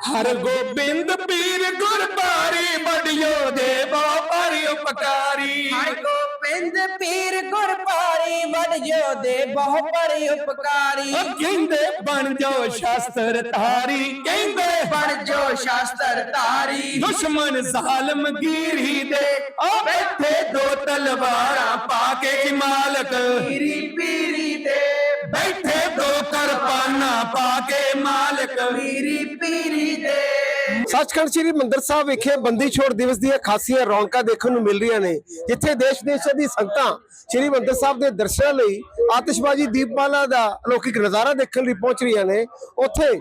ਹਰ ਗੋਬਿੰਦ ਪੀਰ ਗੁਰਬਾਰੀ ਬੜਿਓ ਦੇ ਬਾਪਾਰੀ ਉਪਕਾਰੀ। ਹਰ ਗੋਬਿੰਦ ਪੀਰ ਗੁਰਪਾਰੀ ਵਡਿਓ ਦੇ ਬਹੁ ਪਰਿ ਉਪਕਾਰੀ ਕਹਿੰਦੇ ਬਣ ਜਾਓ ਸ਼ਾਸਤਰ ਧਾਰੀ। ਕਹਿੰਦੇ ਬਣ ਜੋ ਸ਼ਾਸਤਰ ਧਾਰੀ। ਦੁਸ਼ਮਨ ਜ਼ਾਲਮ ਗੀਰੀ ਦੇ। ਆ ਬੈਠੇ ਦੋ ਤਲਵਾਰਾਂ ਪਾ ਕੇ ਮਾਲਕ? ਪੀਰੀ ਪੀਰੀ ਕਿਰਪਾਨਾਂ ਪਾ ਕੇ ਮਾਲਕ ਪੀਰੀ ਪੀਰੀ ਦੇ। ਸੱਚਖੰਡ ਸ੍ਰੀ ਮੰਦਰ ਸਾਹਿਬ ਵਿਖੇ ਬੰਦੀ ਛੋੜ ਦਿਵਸ ਦੀਆਂ ਖਾਸੀਆਂ ਰੌਣਕਾਂ ਦੇਖਣ ਨੂੰ ਮਿਲ ਰਹੀਆਂ ਨੇ, ਜਿੱਥੇ ਦੇਸ਼ ਦੇਸ਼ਾਂ ਦੀ ਸੰਗਤਾਂ ਸ੍ਰੀ ਮੰਦਰ ਸਾਹਿਬ ਦੇ ਦਰਸ਼ਨਾਂ ਲਈ ਆਤਿਸ਼ਬਾਜ਼ੀ ਦੀਪਮਾਲਾ ਦਾ ਅਲੌਕਿਕ ਨਜ਼ਾਰਾ ਦੇਖਣ ਲਈ ਪਹੁੰਚ ਰਹੀਆਂ ਨੇ। ਉੱਥੇ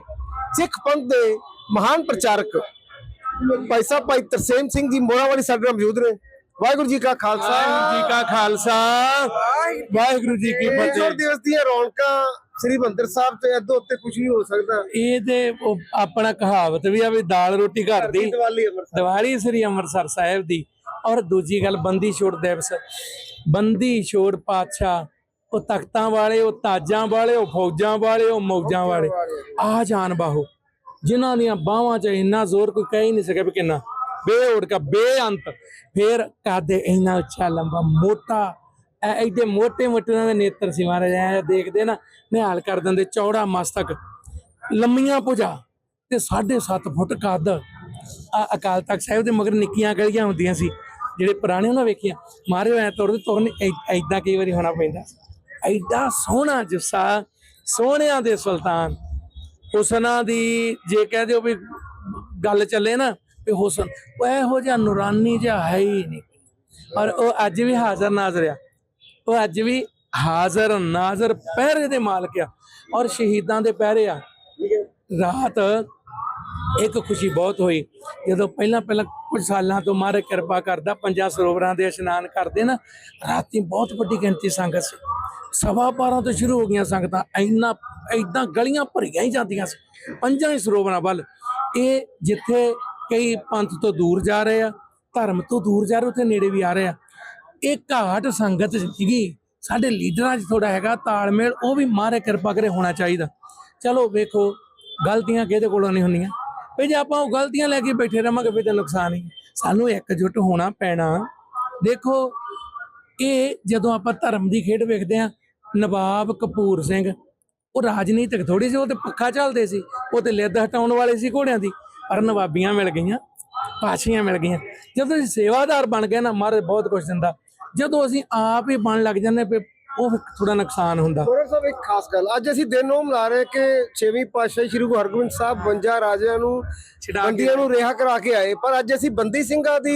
ਸਿੱਖ ਪੰਥ ਦੇ ਮਹਾਨ ਪ੍ਰਚਾਰਕ ਭਾਈ ਸਾਹਿਬ ਭਾਈ ਤਰਸੇਮ ਸਿੰਘ ਜੀ ਮੋਰਾਵਾਲੀ ਸਾਡੇ ਨਾਲ ਮੌਜੂਦ ਨੇ। ਵਾਹਿਗੁਰੂ ਜੀ ਕਾ ਖਾਲਸਾ। ਵਾਹਿਗੁਰੂ ਜੀ ਕਾ ਖਾਲਸਾ। ਵਾਹਿਗੁਰੂ ਜੀ ਕੀ ਫਤਿਹ। ਦਿਵਸ ਦੀਆਂ ਰੌਣਕਾਂ ਸ੍ਰੀ ਮੰਦਰ ਸਾਹਿਬ ਤੇ ਅੱਧੋ ਉੱਤੇ ਕੁਝ ਨਹੀਂ ਹੋ ਸਕਦਾ। ਇਹ ਤੇ ਆਪਣਾ ਕਹਾਵਤ ਵੀ ਆ ਵੀ ਦਾਲ ਰੋਟੀ ਘਰ ਦੀ ਦੀਵਾਲੀ ਅੰਮ੍ਰਿਤਸਰ। ਦੀਵਾਲੀ ਸ੍ਰੀ ਅੰਮ੍ਰਿਤਸਰ ਸਾਹਿਬ ਦੀ। ਔਰ ਦੂਜੀ ਗੱਲ ਬੰਦੀ ਛੋੜ ਦਿਵਸ। ਬੰਦੀ ਛੋੜ ਪਾਤਸ਼ਾਹ ਉਹ ਤਖਤਾਂ ਵਾਲੇ ਉਹ ਤਾਜਾਂ ਵਾਲੇ ਉਹ ਫੌਜਾਂ ਵਾਲੇ ਉਹ ਮੌਜਾਂ ਵਾਲੇ। ਆ ਜਾਨ ਬਾਹੋ। ਜਿਨ੍ਹਾਂ ਦੀਆਂ ਬਾਹਾਂ 'ਚ ਇੰਨਾ ਜ਼ੋਰ ਕੋਈ ਕਹਿ ਹੀ ਨਹੀਂ ਸਕਿਆ ਵੀ ਕਿੰਨਾ। ਬੇਓੜ ਕਾ ਬੇਅੰਤ ਫੇਰ ਕਾਦੇ ਇੰਨਾ ਉੱਚਾ ਲੰਬਾ ਐਡੇ ਮੋਟੇ ਮੋਟੇ ਉਹਨਾਂ ਦੇ ਨੇਤਰ ਸੀ ਮਹਾਰਾਜ, ਐ ਦੇਖਦੇ ਨਾ, ਨਿਹਾਲ ਕਰ ਦਿੰਦੇ ਚੌੜਾ ਮਸਤਕ, ਲੰਮੀਆਂ ਭੁਜਾ ਤੇ 7.5 ਫੁੱਟ ਕੱਦ। ਆ ਅਕਾਲ ਤਖਤ ਸਾਹਿਬ ਦੇ ਮਗਰ ਨਿੱਕੀਆਂ ਗਲੀਆਂ ਹੁੰਦੀਆਂ ਸੀ, ਜਿਹੜੇ ਪੁਰਾਣੇ ਉਹਨਾਂ ਵੇਖੀਆਂ। ਮਾਰੇ ਐ ਤੁਰਦੇ ਤੁਰਨ ਐਦਾਂ ਕਈ ਵਾਰੀ ਹੋਣਾ ਪੈਂਦਾ। ਐਡਾ ਸੋਹਣਾ ਜੁੱਸਾ, ਸੋਹਣਿਆਂ ਦੇ ਸੁਲਤਾਨ। ਹੁਸਨਾ ਦੀ ਜੇ ਕਹਿ ਦਿਓ ਵੀ ਗੱਲ ਚੱਲੇ ਨਾ ਵੀ ਹੁਸਨ ਉਹ ਇਹੋ ਜਿਹਾ ਨੂਰਾਨੀ ਜਿਹਾ ਹੈ ਹੀ ਨਹੀਂ। ਔਰ ਉਹ ਅੱਜ ਵੀ ਹਾਜ਼ਰ ਨਾਜ਼ਰ ਆ। ਉਹ ਅੱਜ ਵੀ ਹਾਜ਼ਰ ਨਾਜ਼ਰ ਪਹਿਰੇ ਦੇ ਮਾਲਕ ਆ ਔਰ ਸ਼ਹੀਦਾਂ ਦੇ ਪਹਿਰੇ ਆ। ਰਾਤ ਇੱਕ ਖੁਸ਼ੀ ਬਹੁਤ ਹੋਈ। ਜਦੋਂ ਪਹਿਲਾਂ ਪਹਿਲਾਂ ਕੁਝ ਸਾਲਾਂ ਤੋਂ ਮਾਰੇ ਕਿਰਪਾ ਕਰਦਾ, ਪੰਜਾਂ ਸਰੋਵਰਾਂ ਦੇ ਇਸ਼ਨਾਨ ਕਰਦੇ ਨਾ, ਰਾਤੀ ਬਹੁਤ ਵੱਡੀ ਗਿਣਤੀ ਸੰਗਤ ਸੀ। ਸਵਾ 12 ਤੋਂ ਸ਼ੁਰੂ ਹੋ ਗਈਆਂ ਸੰਗਤਾਂ। ਇੰਨਾ ਇਦਾਂ ਗਲੀਆਂ ਭਰੀਆਂ ਹੀ ਜਾਂਦੀਆਂ ਸੀ। ਪੰਜਾਂ ਹੀ ਸਰੋਵਰਾਂ ਵੱਲ। ਇਹ ਜਿੱਥੇ ਕਈ ਪੰਥ ਤੋਂ ਦੂਰ ਜਾ ਰਹੇ ਆ, ਧਰਮ ਤੋਂ ਦੂਰ ਜਾ ਰਹੇ, ਉੱਥੇ ਨੇੜੇ ਵੀ ਆ ਰਹੇ ਆ। ਇਹ ਘਾਟ ਸੰਗਤ ਸੀਗੀ, ਸਾਡੇ ਲੀਡਰਾਂ 'ਚ ਥੋੜਾ ਹੈਗਾ, ਤਾਲਮੇਲ, ਉਹ ਵੀ ਮਾਰੇ ਕਿਰਪਾ ਕਰੇ ਹੋਣਾ ਚਾਹੀਦਾ। ਚਲੋ ਵੇਖੋ, ਗਲਤੀਆਂ ਕਿਹਦੇ ਕੋਲੋਂ ਨਹੀਂ ਹੁੰਦੀਆਂ। ਵੀ ਜੇ ਆਪਾਂ ਉਹ ਗਲਤੀਆਂ ਲੈ ਕੇ ਬੈਠੇ ਰਵਾਂਗੇ, ਫਿਰ ਤਾਂ ਨੁਕਸਾਨ ਹੀ। ਹੈ। ਸਾਨੂੰ ਇਕਜੁੱਟ ਹੋਣਾ ਪੈਣਾ। ਦੇਖੋ, ਇਹ ਜਦੋਂ ਆਪਾਂ ਧਰਮ ਦੀ ਖੇਡ ਵੇਖਦੇ ਆ, ਨਵਾਬ ਕਪੂਰ ਸਿੰਘ, ਉਹ ਰਾਜਨੀਤਿਕ ਥੋੜੀ ਸੀ, ਉਹ ਤੇ ਪੱਖਾ ਚੱਲਦੇ ਸੀ, ਉਹ ਤੇ ਲਿੱਦ ਹਟਾਉਣ ਵਾਲੇ ਸੀ ਘੋੜਿਆਂ ਦੀ। ਪਰ ਨਵਾਬੀਆਂ ਮਿਲ ਗਈਆਂ ਪਾਸ਼ੀਆਂ ਮਿਲ ਗਈਆਂ। ਜਦੋਂ ਅਸੀਂ ਸੇਵਾਦਾਰ ਬਣ ਗਏ ਨਾ ਮਹਾਰਾਜ ਬਹੁਤ ਕੁਝ ਦਿੰਦਾ। ਜਦੋਂ ਅਸੀਂ ਆਪ ਹੀ ਬਣ ਲੱਗ ਜਾਂਦੇ ਪਏ ਉਹ ਥੋੜਾ ਨੁਕਸਾਨ ਹੁੰਦਾ। ਗੌਰਵ ਸਾਹਿਬ ਇੱਕ ਖਾਸ ਗੱਲ ਅੱਜ ਅਸੀਂ ਦਿਨ ਉਹ ਮਨਾ ਰਹੇ ਕਿ 6ਵੀਂ ਪਾਤਸ਼ਾਹੀ ਸ੍ਰੀ ਗੁਰੂ ਹਰਗੋਬਿੰਦ ਸਾਹਿਬ 52 ਰਾਜਿਆਂ ਨੂੰ ਬੰਦੀਆਂ ਨੂੰ ਰਿਹਾ ਕਰਾ ਕੇ ਆਏ। ਪਰ ਅੱਜ ਅਸੀਂ ਬੰਦੀ ਸਿੰਘਾਂ ਦੀ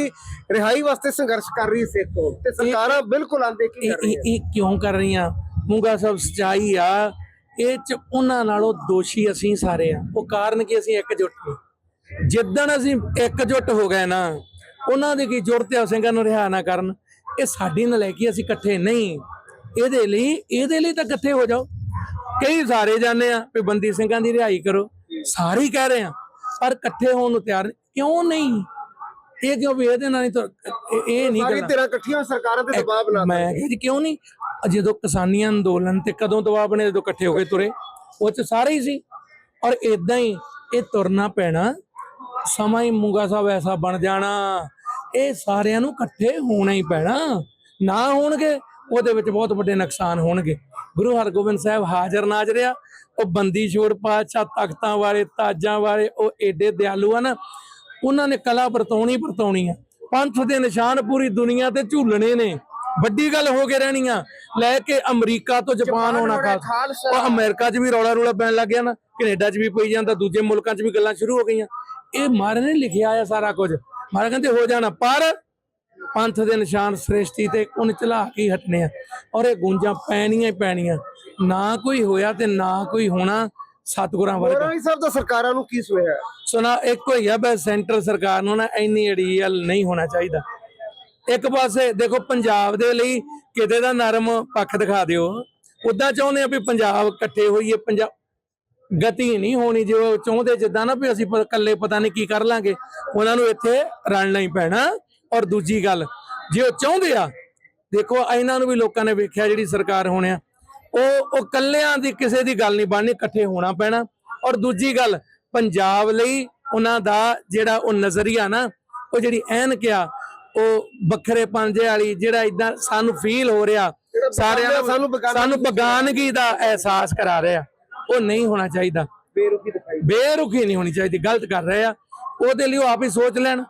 ਰਿਹਾਈ ਵਾਸਤੇ ਸੰਘਰਸ਼ ਕਰ ਰਹੀ ਸਿੱਖ ਕੌਮ ਤੇ ਸਰਕਾਰਾਂ ਬਿਲਕੁਲ ਆਂਦੇ ਕੀ ਕਰ ਰਹੀਆਂ। ਇਹ ਕਿਉਂ ਕਰ ਰਹੀਆਂ? ਮੂੰਗਾ ਸਾਹਿਬ ਸਚਾਈ ਆ ਇਹ ਚ ਉਹਨਾਂ ਨਾਲੋਂ ਦੋਸ਼ੀ ਅਸੀਂ ਸਾਰੇ ਆ। ਉਹ ਕਾਰਨ ਕਿ ਅਸੀਂ ਇਕਜੁੱਟ ਨਹੀਂ ਜਿੱਦਣ ਅਸੀਂ ਇਕਜੁੱਟ ਹੋ ਗਏ ਨਾ ਉਹਨਾਂ ਦੀ ਕੀ ਜ਼ਰੂਰਤ ਆ ਸਿੰਘਾਂ ਨੂੰ ਰਿਹਾ ਨਾ ਕਰਨ? ਇਹ ਸਾਡੀ ਨਲਾਇਕੀ ਅਸੀਂ ਇਕੱਠੇ ਨਹੀਂ। ਇਹਦੇ ਲਈ ਇਹਦੇ ਲਈ ਤਾਂ ਇਕੱਠੇ ਹੋ ਜਾਓ। ਕਈ ਸਾਰੇ ਜਾਂਦੇ ਆ ਵੀ ਬੰਦੀ ਸਿੰਘਾਂ ਦੀ ਰਿਹਾਈ ਕਰੋ। ਸਾਰੇ ਕਹਿ ਰਹੇ ਆ ਪਰ ਇਕੱਠੇ ਹੋਣ ਨੂੰ ਤਿਆਰ। ਕਿਉਂ ਨਹੀਂ? ਇਹ ਕਿਉਂ ਵੀ ਇਹਦੇ ਨਾਲ ਨਹੀਂ ਇਹ- ਇਹ ਨਹੀਂ ਸਾਰੀ ਤਰ੍ਹਾਂ ਇਕੱਠੀਆਂ ਸਰਕਾਰਾਂ ਤੇ ਦਬਾਅ ਬਣਾ ਮੈਂ ਜੀ ਕਿਉਂ ਨਹੀਂ? ਜਦੋਂ ਕਿਸਾਨੀ ਅੰਦੋਲਨ ਤੇ ਕਦੋਂ ਦਬਾਅ ਬਣੇ ਜਦੋਂ ਇਕੱਠੇ ਹੋ ਕੇ ਤੁਰੇ ਉਹ ਚ ਸਾਰੇ ਹੀ ਸੀ। ਔਰ ਇਦਾਂ ਹੀ ਇਹ ਤੁਰਨਾ ਪੈਣਾ ਸਮਾਂ ਹੀ ਮੂੰਗਾ ਸਾਹਿਬ ਐਸਾ ਬਣ ਜਾਣਾ। ਇਹ ਸਾਰਿਆਂ ਨੂੰ ਇਕੱਠੇ ਹੋਣਾ ਹੀ ਪੈਣਾ। ਨਾ ਹੋਣਗੇ ਉਹਦੇ ਵਿੱਚ ਬਹੁਤ ਵੱਡੇ ਨੁਕਸਾਨ ਹੋਣਗੇ। ਗੁਰੂ ਹਰਗੋਬਿੰਦ ਸਾਹਿਬ ਹਾਜ਼ਰ ਨਾਜ਼ਰ ਆ ਉਹ ਬੰਦੀ ਛੋੜ ਪਾਤਸ਼ਾਹ ਤਖਤਾਂ ਵਾਲੇ ਤਾਜਾਂ ਵਾਲੇ ਉਹ ਏਡੇ ਦਿਆਲੂ ਆ ਨਾ ਉਹਨਾਂ ਨੇ ਕਲਾ ਵਰਤਾਉਣੀ ਵਰਤਾਉਣੀ ਆ। ਪੰਥ ਦੇ ਨਿਸ਼ਾਨ ਪੂਰੀ ਦੁਨੀਆ ਤੇ ਝੂਲਣੇ ਨੇ। ਵੱਡੀ ਗੱਲ ਹੋ ਕੇ ਰਹਿਣੀ ਆ। ਲੈ ਕੇ ਅਮਰੀਕਾ ਤੋਂ ਜਾਪਾਨ ਹੋਣਾ ਖਾਸ ਉਹ ਅਮਰੀਕਾ 'ਚ ਵੀ ਰੌਲਾ ਰੌਲਾ ਪੈਣ ਲੱਗ ਗਿਆ ਨਾ। ਕੈਨੇਡਾ 'ਚ ਵੀ ਪਈ ਜਾਂਦਾ। ਦੂਜੇ ਮੁਲਕਾਂ 'ਚ ਵੀ ਗੱਲਾਂ ਸ਼ੁਰੂ ਹੋ ਗਈਆਂ। ਇਹ ਮਾਰੇ ਨੇ ਲਿਖਿਆ ਆ ਸਾਰਾ ਕੁਝ। ਮਾਰੇ ਕਹਿੰਦੇ ਹੋ ਜਾਣਾ ਪਰ ਪੰਥ ਦੇ ਨਿਸ਼ਾਨ ਸ੍ਰਿਸ਼ਟੀ ਤੇ ਉਹਨ ਚਲਾ ਕੇ ਹੀ ਹਟਨੇ ਆ। ਔਰ ਇਹ ਗੁੰਜਾਂ ਪੈਣੀਆਂ ਹੀ ਪੈਣੀਆਂ। ਨਾ ਕੋਈ ਹੋਇਆ ਤੇ ਨਾ ਕੋਈ ਹੋਣਾ ਸਤਿਗੁਰਾਂ ਵਰਗਾ। ਗੌਰਵ ਸਾਹਿਬ ਤਾਂ ਸਰਕਾਰਾਂ ਨੂੰ ਕੀ ਸੋਇਆ ਸੁਣਾ ਇੱਕ ਹੋਈ ਆ ਬਸ ਸੈਂਟਰ ਸਰਕਾਰ ਨੂੰ ਨਾ ਇੰਨੀ ਅੜੀਅਲ ਨਹੀਂ ਹੋਣਾ ਚਾਹੀਦਾ। ਇੱਕ ਪਾਸੇ ਦੇਖੋ ਪੰਜਾਬ ਦੇ ਲਈ ਕਿਤੇ ਦਾ ਨਰਮ ਪੱਖ ਦਿਖਾ ਦਿਓ। ਉਦਾਂ ਚਾਹੁੰਦੇ ਆ ਵੀ ਪੰਜਾਬ ਇਕੱਠੇ ਹੋਈਏ ਪੰਜਾਬ ਗਤੀ ਨਹੀਂ ਹੋਣੀ ਜੋ ਉਹ ਚਾਹੁੰਦੇ ਜਿੱਦਾਂ ਨਾ ਵੀ ਅਸੀਂ ਇਕੱਲੇ ਪਤਾ ਨਹੀਂ ਕੀ ਕਰ ਲਾਂਗੇ ਉਹਨਾਂ ਨੂੰ ਇੱਥੇ ਰਲਣਾ ਹੀ ਪੈਣਾ। ਔਰ ਦੂਜੀ ਗੱਲ ਜੇ ਉਹ ਚਾਹੁੰਦੇ ਆ ਦੇਖੋ ਇਹਨਾਂ ਨੂੰ ਵੀ ਲੋਕਾਂ ਨੇ ਵੇਖਿਆ ਜਿਹੜੀ ਸਰਕਾਰ ਹੋਣਿਆ ਉਹ ਉਹ ਕੱਲਿਆਂ ਦੀ ਕਿਸੇ ਦੀ ਗੱਲ ਨਹੀਂ ਬਣਨੀ ਇਕੱਠੇ ਹੋਣਾ ਪੈਣਾ। ਔਰ ਦੂਜੀ ਗੱਲ ਪੰਜਾਬ ਲਈ ਉਹਨਾਂ ਦਾ ਜਿਹੜਾ ਉਹ ਨਜ਼ਰੀਆ ਨਾ ਉਹ ਜਿਹੜੀ ਐਨਕ ਆ ਉਹ ਵੱਖਰੇ ਪੰਜੇ ਵਾਲੀ ਜਿਹੜਾ ਇਦਾਂ ਸਾਨੂੰ ਫੀਲ ਹੋ ਰਿਹਾ ਸਾਰਿਆਂ ਨੂੰ ਸਾਨੂੰ ਸਾਨੂੰ ਬਗਾਨਗੀ ਦਾ ਅਹਿਸਾਸ ਕਰਾ ਰਿਹਾ। ਉਹ ਨਹੀਂ ਹੋਣਾ ਚਾਹੀਦਾ। ਬੇਰੁਖੀ ਦਿਖਾਈ। ਬੇਰੁਖੀ ਨਹੀਂ ਹੋਣੀ ਚਾਹੀਦੀ ਗਲਤ ਕਰ ਰਹੇ ਆ। ਉਹਦੇ ਲਈ ਉਹ ਆਪ ਹੀ ਸੋਚ ਲੈਣ।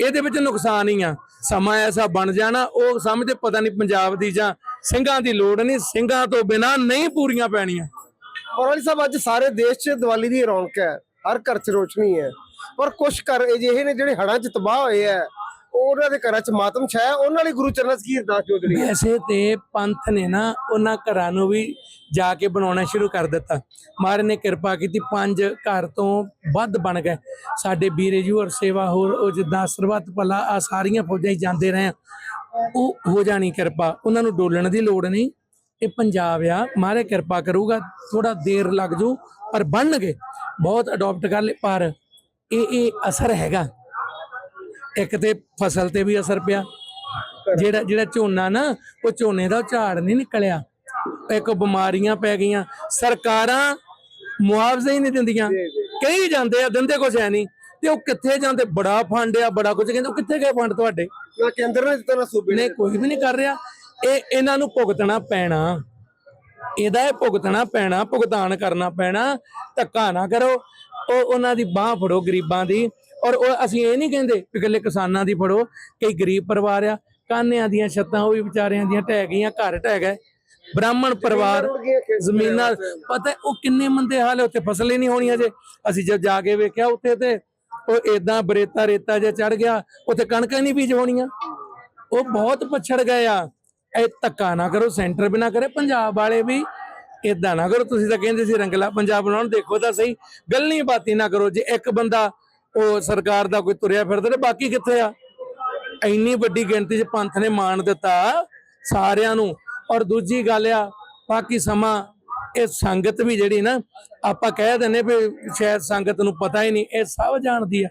ਇਹਦੇ ਵਿੱਚ ਨੁਕਸਾਨ ਹੀ ਆ। ਸਮਾਂ ਐਸਾ ਬਣ ਜਾਣਾ ਉਹ ਸਮਝਦੇ ਪਤਾ ਨਹੀਂ ਪੰਜਾਬ ਦੀ ਜਾਂ ਸਿੰਘਾਂ ਦੀ ਲੋੜ ਨਹੀਂ। ਸਿੰਘਾਂ ਤੋਂ ਬਿਨਾ ਨਹੀਂ ਪੂਰੀਆਂ ਪੈਣੀਆਂ। ਮੌਲਾਨਾ ਸਾਹਿਬ ਅੱਜ ਸਾਰੇ ਦੇਸ਼ 'ਚ ਦੀਵਾਲੀ ਦੀ ਰੌਣਕ ਹੈ। ਹਰ ਘਰ 'ਚ ਰੋਸ਼ਨੀ ਹੈ। ਪਰ ਕੁਝ ਘਰ ਅਜਿਹੇ ਨੇ ਜਿਹੜੇ ਹੜ੍ਹਾਂ 'ਚ ਤਬਾਹ ਹੋਏ ਆ। ਉਹਨਾਂ ਦੇ ਘਰਾਂ 'ਚ ਮਾਤਮ ਛਾਇਆ, ਉਹਨਾਂ ਲਈ ਗੁਰੂ ਚਰਨਾਂ 'ਚ ਕੀ ਅਰਦਾਸ ਜੋਦਰੀ ਤੇ ਪੰਥ ਨੇ ਨਾ ਉਹਨਾਂ ਘਰਾਂ ਨੂੰ ਵੀ ਜਾ ਕੇ ਬਣਾਉਣਾ ਸ਼ੁਰੂ ਕਰ ਦਿੱਤਾ। ਮਹਾਰਾਜ ਨੇ ਕਿਰਪਾ ਕੀਤੀ, ਪੰਜ ਘਰ ਤੋਂ ਵੱਧ ਬਣ ਗਏ। ਸਾਡੇ ਵੀਰੇ ਜੀ ਹੋਰ ਸੇਵਾ ਹੋਰ, ਉਹ ਜਿੱਦਾਂ ਸਰਬੱਤ ਭਲਾ ਆ ਸਾਰੀਆਂ ਫੌਜਾਂ ਹੀ ਜਾਂਦੇ ਰਹੇ ਆ। ਉਹ ਹੋ ਜਾਣੀ ਕਿਰਪਾ। ਉਹਨਾਂ ਨੂੰ ਡੋਲਣ ਦੀ ਲੋੜ ਨਹੀਂ। ਇਹ ਪੰਜਾਬ ਆ। ਮਹਾਰਾਜ ਕਿਰਪਾ ਕਰੂਗਾ ਥੋੜਾ ਦੇਰ ਲੱਗ ਜੂ, ਪਰ ਬਣਨਗੇ। ਬਹੁਤ ਅਡਾਪਟ ਕਰ ਲੈ ਪਰ ਇਹ ਇਹ ਅਸਰ ਹੈਗਾ। ਇੱਕ ਤੇ ਫਸਲ ਤੇ ਵੀ ਅਸਰ ਪਿਆ। ਜਿਹੜਾ ਜਿਹੜਾ ਝੋਨਾ ਨਾ ਉਹ ਝੋਨੇ ਦਾ ਝਾੜ ਨਹੀਂ ਨਿਕਲਿਆ। ਇੱਕ ਬਿਮਾਰੀਆਂ ਪੈ ਗਈਆਂ। ਸਰਕਾਰਾਂ ਮੁਆਵਜ਼ਾ ਹੀ ਨਹੀਂ ਦਿੰਦੀਆਂ। ਕਈ ਜਾਂਦੇ ਆ ਦਿੰਦੇ ਕੁਛ ਹੈ ਨਹੀਂ। ਤੇ ਉਹ ਕਿੱਥੇ ਜਾਂਦੇ? ਬੜਾ ਫੰਡ ਆ ਬੜਾ ਕੁਝ ਕਹਿੰਦੇ ਉਹ ਕਿੱਥੇ ਗਏ ਫੰਡ ਤੁਹਾਡੇ? ਨਾ ਕੇਂਦਰ ਨੇ ਦਿੱਤਾ ਨਾ ਸੂਬੇ ਨੇ ਨੇ ਕੋਈ ਵੀ ਨਹੀਂ ਕਰ ਰਿਹਾ। ਇਹ ਇਹਨਾਂ ਨੂੰ ਭੁਗਤਣਾ ਪੈਣਾ। ਇਹਦਾ ਇਹ ਭੁਗਤਣਾ ਪੈਣਾ ਭੁਗਤਾਨ ਕਰਨਾ ਪੈਣਾ। ਧੱਕਾ ਨਾ ਕਰੋ। ਉਹ ਉਹਨਾਂ ਦੀ ਬਾਹ ਫੜੋ ਗਰੀਬਾਂ ਦੀ। ਔਰ ਉਹ ਅਸੀਂ ਇਹ ਨਹੀਂ ਕਹਿੰਦੇ ਕਿ ਇਕੱਲੇ ਕਿਸਾਨਾਂ ਦੀ ਫੜੋ ਕਈ ਗਰੀਬ ਪਰਿਵਾਰ ਆ ਕਾਨਿਆਂ ਦੀਆਂ ਛੱਤਾਂ ਉਹ ਵੀ ਵਿਚਾਰਿਆਂ ਦੀਆਂ ਢਹਿ ਗਈਆਂ ਘਰ ਢਹਿ ਗਏ। ਬ੍ਰਾਹਮਣ ਪਰਿਵਾਰ ਜ਼ਮੀਨਾਂ ਪਤਾ ਹੈ ਉਹ ਕਿੰਨੇ ਮੰਦੇ ਹਾਲ ਹੈ ਉੱਥੇ ਫਸਲ ਹੀ ਨਹੀਂ ਹੋਣੀ ਅਜੇ ਅਸੀਂ ਜਦ ਜਾ ਕੇ ਵੇਖਿਆ ਉੱਥੇ ਤੇ ਉਹ ਏਦਾਂ ਬਰੇਤਾ ਰੇਤਾ ਜਿਹਾ ਚੜ ਗਿਆ ਉੱਥੇ ਕਣਕਾਂ ਨਹੀਂ ਬੀਜ ਹੋਣੀਆਂ। ਉਹ ਬਹੁਤ ਪਛੜ ਗਏ ਆ। ਇਹ ਧੱਕਾ ਨਾ ਕਰੋ ਸੈਂਟਰ ਬਿਨਾ ਕਰੇ ਪੰਜਾਬ ਵਾਲੇ ਵੀ ਇਦਾਂ ਨਾ ਕਰੋ। ਤੁਸੀਂ ਤਾਂ ਕਹਿੰਦੇ ਸੀ ਰੰਗਲਾ ਪੰਜਾਬ ਬਣਾਉਣ ਦੇਖੋ ਤਾਂ ਸਹੀ। ਗੱਲ ਨਹੀਂ ਬਾਤੀ ਨਾ ਕਰੋ ਜੇ ਇੱਕ ਬੰਦਾ ਉਹ ਸਰਕਾਰ ਦਾ ਕੋਈ ਤੁਰਿਆ ਫਿਰਦਾ ਤੇ ਬਾਕੀ ਕਿੱਥੇ ਆ? ਇੰਨੀ ਵੱਡੀ ਗਿਣਤੀ 'ਚ ਪੰਥ ਨੇ ਮਾਣ ਦਿੱਤਾ ਸਾਰਿਆਂ ਨੂੰ। ਔਰ ਦੂਜੀ ਗੱਲ ਆ ਬਾਕੀ ਸਮਾਂ ਇਹ ਸੰਗਤ ਵੀ ਜਿਹੜੀ ਨਾ ਆਪਾਂ ਕਹਿ ਦਿੰਨੇ ਵੀ ਸ਼ਾਇਦ ਸੰਗਤ ਨੂੰ ਪਤਾ ਹੀ ਨਹੀਂ ਇਹ ਸਭ ਜਾਣਦੀ ਆ।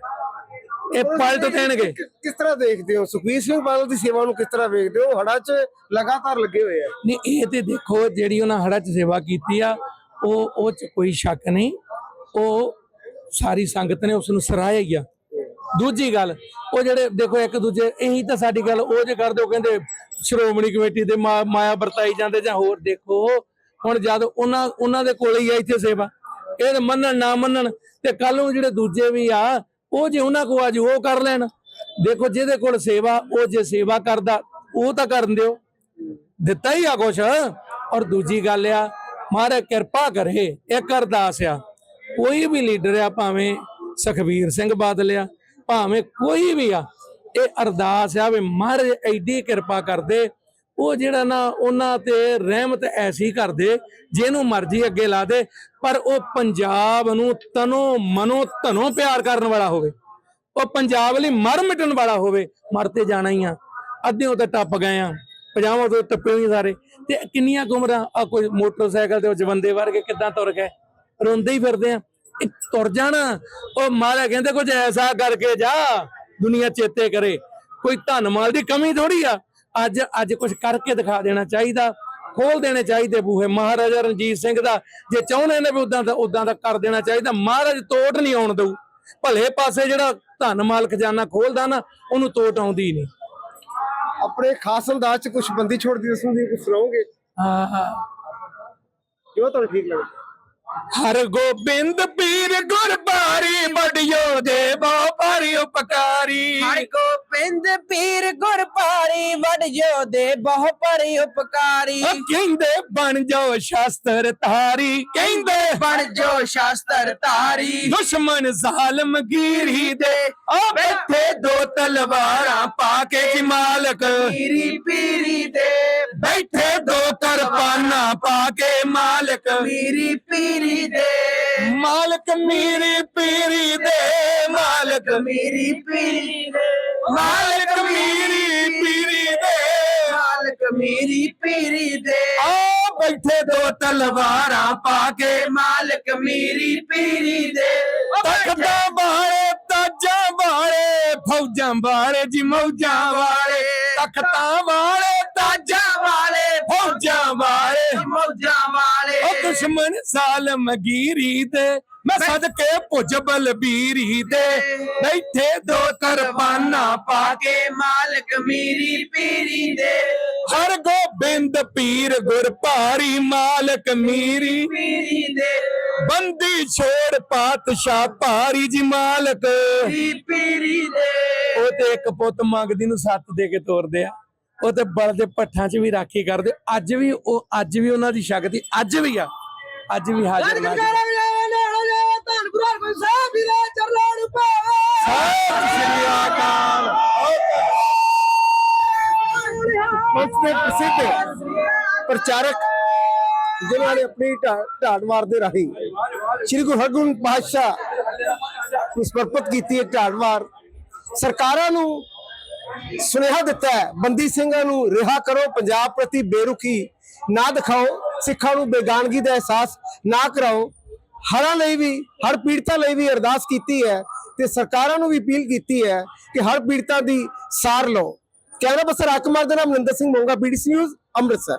ਇਹ ਪਲਟ ਦੇਣਗੇ। ਕਿਸ ਤਰ੍ਹਾਂ ਦੇਖਦੇ ਹੋ? ਸੁਖਬੀਰ ਸਿੰਘ ਬਾਦਲ ਦੀ ਸੇਵਾ ਨੂੰ ਕਿਸ ਤਰ੍ਹਾਂ ਵੇਖਦੇ ਹੋ? ਹੜ੍ਹਾਂ 'ਚ ਲਗਾਤਾਰ ਲੱਗੇ ਹੋਏ ਆ। ਨਹੀਂ ਇਹ ਤੇ ਦੇਖੋ ਜਿਹੜੀ ਉਹਨਾਂ ਹੜਾ ਚ ਸੇਵਾ ਕੀਤੀ ਆ ਉਹ ਉਹ ਚ ਕੋਈ ਸ਼ੱਕ ਨਹੀਂ। ਉਹ ਸਾਰੀ ਸੰਗਤ ਨੇ ਉਸ ਨੂੰ ਸਰਾਹਿਆ ਹੀ ਆ। ਦੂਜੀ ਗੱਲ, ਉਹ ਜਿਹੜੇ ਦੇਖੋ ਇੱਕ ਦੂਜੇ, ਇਹੀ ਤਾਂ ਸਾਡੀ ਗੱਲ ਉਹ ਜੇ ਕਰਦੇ ਉਹ ਕਹਿੰਦੇ ਸ਼੍ਰੋਮਣੀ ਕਮੇਟੀ ਦੇ ਮਾਇਆ ਵਰਤਾਈ ਜਾਂਦੇ ਜਾਂ ਹੋਰ ਦੇਖੋ, ਹੁਣ ਜਦ ਉਹਨਾਂ ਉਹਨਾਂ ਦੇ ਕੋਲ ਹੀ ਆ ਇੱਥੇ ਸੇਵਾ, ਇਹ ਮੰਨਣ ਨਾ ਮੰਨਣ, ਤੇ ਕੱਲ ਨੂੰ ਜਿਹੜੇ ਦੂਜੇ ਵੀ ਆ, ਉਹ ਜੇ ਉਹਨਾਂ ਕੋ ਅੱਜ ਉਹ ਕਰ ਲੈਣ। ਦੇਖੋ ਜਿਹਦੇ ਕੋਲ ਸੇਵਾ, ਉਹ ਜੇ ਸੇਵਾ ਕਰਦਾ, ਉਹ ਤਾਂ ਕਰਨ ਦਿਓ। ਦਿੱਤਾ ਹੀ ਆ ਕੁਛ। ਔਰ ਦੂਜੀ ਗੱਲ ਆ ਮਹਾਰਾਜ ਕਿਰਪਾ ਕਰੇ, ਇੱਕ ਅਰਦਾਸ ਆ। ਕੋਈ ਵੀ ਲੀਡਰ ਆ, ਭਾਵੇਂ ਸੁਖਬੀਰ ਸਿੰਘ ਬਾਦਲ ਆ, ਭਾਵੇਂ ਕੋਈ ਵੀ ਆ, ਇਹ ਅਰਦਾਸ ਆ ਵੀ ਮਹਾਰਾਜ ਐਡੀ ਕਿਰਪਾ ਕਰਦੇ, ਉਹ ਜਿਹੜਾ ਨਾ ਉਹਨਾਂ ਤੇ ਰਹਿਮਤ ਐਸੀ ਕਰਦੇ, ਜਿਹਨੂੰ ਮਰਜ਼ੀ ਅੱਗੇ ਲਾ ਦੇ, ਪਰ ਉਹ ਪੰਜਾਬ ਨੂੰ ਤਨੋ ਮਨੋ ਧਨੋ ਪਿਆਰ ਕਰਨ ਵਾਲਾ ਹੋਵੇ, ਉਹ ਪੰਜਾਬ ਲਈ ਮਰ ਮਿਟਣ ਵਾਲਾ ਹੋਵੇ, ਮਰ ਤੇ ਜਾਣਾ ਹੀ ਆ। ਅੱਧਿਓਂ ਤਾਂ ਟੱਪ ਗਏ ਆ ਪੰਜਾਬਾਂ ਤੋਂ ਟੱਪੇ ਹੀ ਸਾਰੇ, ਤੇ ਕਿੰਨੀਆਂ ਗੁਮਰਾਂ ਆ ਕੋਈ ਮੋਟਰਸਾਈਕਲ ਤੇ ਉਹ ਜਵੰਦੇ ਵਰਗੇ ਕਿੱਦਾਂ ਤੁਰ ਗਏ? ਰੋਂਦੇ ਹੀ ਫਿਰਦੇ ਆ। ਇਹ ਤੁਰ ਜਾਣਾ ਉਹ ਮਾਰਾ ਕਹਿੰਦੇ ਕੁਝ ਐਸਾ ਕਰਕੇ ਜਾ ਦੁਨੀਆ ਚੇਤੇ ਕਰੇ। ਕੋਈ ਧਨ ਮਾਲ ਦੀ ਕਮੀ ਥੋੜੀ ਆ। ਅੱਜ ਅੱਜ ਕੁਝ ਕਰਕੇ ਦਿਖਾ ਦੇਣਾ ਚਾਹੀਦਾ। ਖੋਲ ਦੇਣੇ ਚਾਹੀਦੇ ਬੂਹੇ। ਮਹਾਰਾਜਾ ਰਣਜੀਤ ਸਿੰਘ ਦਾ ਜੇ ਚਾਹੁੰਦੇ ਨੇ ਵੀ ਉਦਾਂ ਦਾ ਉਦਾਂ ਦਾ ਕਰ ਦੇਣਾ ਚਾਹੀਦਾ ਮਹਾਰਾਜ ਤੋਟ ਨਹੀਂ ਆਉਣ ਦਊ। ਭਲੇ ਪਾਸੇ ਜਿਹੜਾ ਧਨ ਮਾਲ ਖਜ਼ਾਨਾ ਖੋਲਦਾ ਨਾ ਉਹਨੂੰ ਤੋਟ ਆਉਂਦੀ ਨਹੀਂ। ਆਪਣੇ ਖਾਸ ਅੰਦਾਜ਼ 'ਚ ਕੁਝ ਬੰਦੀ ਛੋੜ ਦੀ ਕੁਝ ਸੁਣਾਓਗੇ? ਹਾਂ ਜੋ ਤੁਹਾਨੂੰ ਠੀਕ ਲੱਗਦਾ? ਹਰ ਗੋਬਿੰਦ ਪੀਰ ਗੁਰਬਾਰੀ ਬੜਿਓ ਦੇ ਬਹੁ ਭਾਰੀ ਉਪਕਾਰੀ। ਹਰ ਗੋਬਿੰਦ ਪੀਰ ਗੁਰ ਪਾਰੀ ਵਡ ਜੋ ਦੇ ਬਹੁ ਪਰਿ ਉਪਕਾਰੀ। ਉਹ ਕਹਿੰਦੇ ਬਣ ਜਾਓ ਸ਼ਾਸਤਰ ਧਾਰੀ। ਕਹਿੰਦੇ ਬਣ ਜੋ ਸ਼ਾਸਤਰ ਧਾਰੀ। ਦੁਸ਼ਮਨ ਜ਼ਾਲਮ ਗੀਰੀ ਦੇ। ਆ ਬੈਠੇ ਦੋ ਤਲਵਾਰਾਂ ਪਾ ਕੇ ਜੀ ਮਾਲਕ। ਪੀਰੀ ਪੀਰੀ ਦੇ। ਬੈਠੇ ਦੋ ਕਿਰਪਾਨਾਂ ਪਾ ਕੇ ਮਾਲਕ। ਪੀਰੀ ਪੀਰੀ ਦੇ। ਮਾਲਕ ਮੇਰੀ ਪੀਰੀ ਦੇ ਮਾਲਕ। ਮੇਰੀ ਪੀਰੀ ਦੇ। ਮਾਲਕ ਮੇਰੀ ਪੀਰੀ ਦੇ। ਮਾਲਕ ਮੇਰੀ ਪੀਰੀ ਦੇ। ਆ ਬੈਠੇ ਦੋ ਤਲਵਾਰਾਂ ਪਾ ਕੇ ਮਾਲਕ ਮੇਰੀ ਪੀਰੀ ਦੇ। ਤਖਤਾਂ ਵਾਲੇ ਤਾਜਾਂ ਵਾਲੇ ਫੌਜਾਂ ਵਾਲੇ ਜੀ ਮੌਜਾਂ ਵਾਲੇ। ਤਖਤਾਂ ਵਾਲੇ। ਦੁਸ਼ਮਣ ਮਨ ਸਾਲਮ ਗੀਰੀ ਦੇ। ਮੈਂ ਸਦਕੇ ਭੁਜ ਬਲਬੀਰੀ ਦੇ। ਬੈਠੇ ਦੋ ਕਰਬਾਨਾ ਪਾ ਕੇ ਮਾਲਕ ਮੀਰੀ ਪੀਰੀ ਦੇ। ਹਰ ਗੋਬਿੰਦ ਪੀਰ ਗੁਰ ਭਾਰੀ ਮਾਲਕ ਮੀਰੀ। ਪੀਰੀ ਦੇ। ਬੰਦੀ ਛੋੜ ਪਾਤਸ਼ਾਹ ਭਾਰੀ ਜੀ ਮਾਲਕ। ਪੀਰੀ ਦੇ। ਉਹ ਤੇ ਇੱਕ ਪੁੱਤ ਮੰਗਦੀ ਨੂੰ ਸੱਤ ਦੇ ਕੇ ਤੋਰਦੇ ਆ। ਉਹ ਤੇ ਬਲ ਦੇ ਪੱਠਾਂ 'ਚ ਵੀ ਰਾਖੀ ਕਰਦੇ। ਅੱਜ ਵੀ ਉਹ ਅੱਜ ਵੀ ਉਹਨਾਂ ਦੀ ਸ਼ਕਤੀ ਅੱਜ ਵੀ ਆ। ਅੱਜ ਵੀ ਹਾਜ਼ਰ ਨਾਜ਼ਰ ਧੰਨ ਗੁਰੂ ਹਰਗੋਬਿੰਦ ਸਾਹਿਬ ਵੀਰੇ ਚਰਨਾਂ ਨੂੰ ਪਾਵੇ ਸਤਿ ਸ੍ਰੀ ਅਕਾਲ। ਪੰਥ ਦੇ ਪ੍ਰਸਿੱਧ ਪ੍ਰਚਾਰਕ ਜਿਨ੍ਹਾਂ ਨੇ ਆਪਣੀ ਢਾ- ਢਾਡ ਮਾਰ ਦੇ ਰਾਹੀਂ ਸ੍ਰੀ ਗੁਰੂ ਹਰਗੋਬਿੰਦ ਪਾਤਸ਼ਾਹ ਨੂੰ ਸਮਰਪਿਤ ਕੀਤੀ ਹੈ ਢਾਡ ਮਾਰ ਸਰਕਾਰਾਂ ਨੂੰ ਸੁਨੇਹਾ ਦਿੱਤਾ ਹੈ। ਬੰਦੀ ਸਿੰਘਾਂ ਨੂੰ ਰਿਹਾ ਕਰੋ, ਪੰਜਾਬ ਪ੍ਰਤੀ ਬੇਰੁਖੀ ਨਾ ਦਿਖਾਓ, ਸਿੱਖਾਂ ਨੂੰ ਬੇਗਾਨਗੀ ਦਾ ਅਹਿਸਾਸ ਨਾ ਕਰਾਓ। ਹੜ੍ਹਾਂ ਲਈ ਵੀ ਹਰ ਪੀੜਤਾਂ ਲਈ ਵੀ ਅਰਦਾਸ ਕੀਤੀ ਹੈ ਤੇ ਸਰਕਾਰਾਂ ਨੂੰ ਵੀ ਅਪੀਲ ਕੀਤੀ ਹੈ ਕਿ ਹਰ ਪੀੜਤਾਂ ਦੀ ਸਾਰ ਲਓ। ਕੈਮਰਾ ਪਰਸਨ ਰਾਜਕੁਮਾਰ ਦੇ ਨਾਮ ਮਨਿੰਦਰ ਸਿੰਘ ਮੋਂਗਾ ਬੀਡੀਸੀ ਨਿਊਜ਼ ਅੰਮ੍ਰਿਤਸਰ।